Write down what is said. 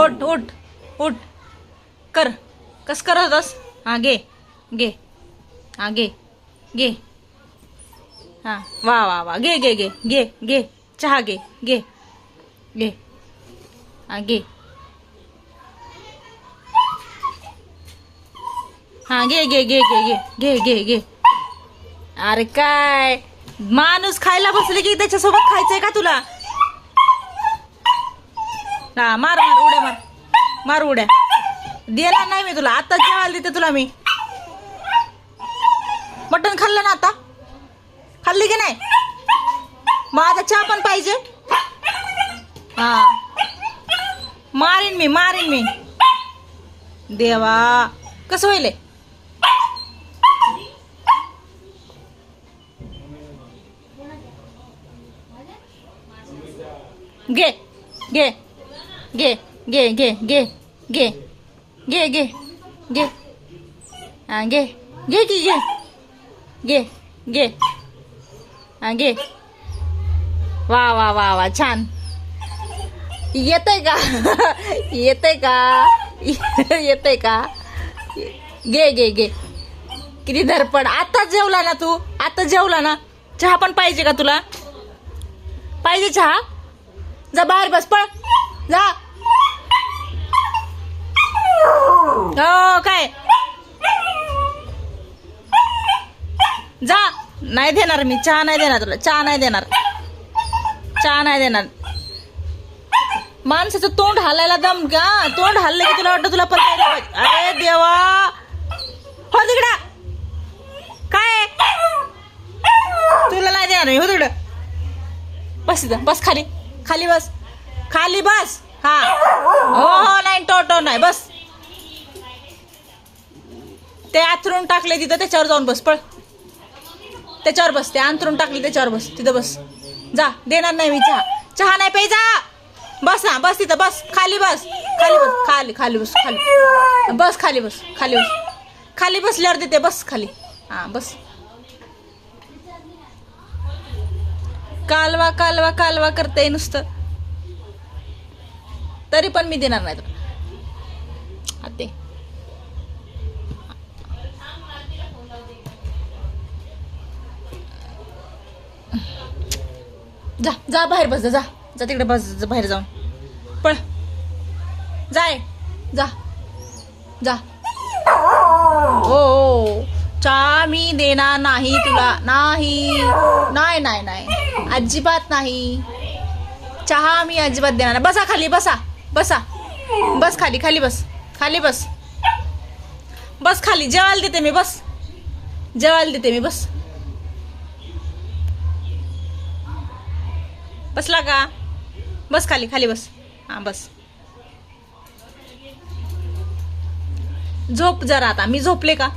उठ उठ उठ कर कस करत होतास हा घे घे हा घे घे हा वा वा वा घे घे घे घे घे चहा घे घे घे हा घे हा घे घे घे घे घे घे घे घे अरे काय माणूस खायला बसले की त्याच्यासोबत खायचंय का तुला हा मार मार उड्या मार. मार उड्या. दिला नाही मी तुला. आता जेवायला देते तुला मी. मटण खाल्लं ना आता? खाल्ली की नाही? माझा चहा पण पाहिजे. हा. मारीन मी मारीन मी. देवा कसं होईल घे घे. घे घे घे घे घे घे घे घे हा घे घे की घे घे घे हा घे वा वा वा वा छान. येतंय का? येतंय का? येतंय का? घे घे घे किती धरपड आता जेवला ना तू? आता जेवला ना? चहा पण पाहिजे का तुला? पाहिजे चहा? जा बाहेर बस पळ. जा. हो काय? जा. नाही देणार मी. चहा नाही देणार तुला. चहा नाही देणार. चहा नाही देणार. माणसाचं तोंड हालायला दम का? तोंड हल्लं की तुला वाटतं तुला पण पाहिजे. अरे देवा. हो तिकडा. काय? तुला नाही देणार मी. हो तिकडं. बस तिथं बस खाली. खाली बस. खाली बस. हा. हो हो नाही टोटो नाही. बस. ते आथरून टाकले तिथं त्याच्यावर जाऊन बस पळ. त्याच्यावर बस ते अंथरून टाकले त्याच्यावर बस तिथं बस. जा देणार नाही मी चहा. चहा नाही पाहिजे जा बस ना बस तिथं बस. खाली बस. खाली बस खाली खाली बस खाली. बस खाली बस खाली बस. खाली बसल्यावर देते बस खाली. हा बस. कालवा कालवा कालवा करते नुसतं. तरी पण मी देणार नाही तुला. आते जा जा बाहेर बस जा जा. जा तिकडे बस जा बाहेर जाऊन. पळ. जाय जा. जा. हो हो चहा मी देणार नाही तुला. नाही. नाही नाही नाही. अजिबात नाही. चहा मी अजिबात देणार नाही. बसा खाली बसा. बसा. बस खाली खाली बस. खाली बस. बस खाली. जेवायला देते मी बस. जेवायला देते मी बस. बसला का? बस खाली खाली बस. हां बस. झोप जरा आता. मी झोपले का?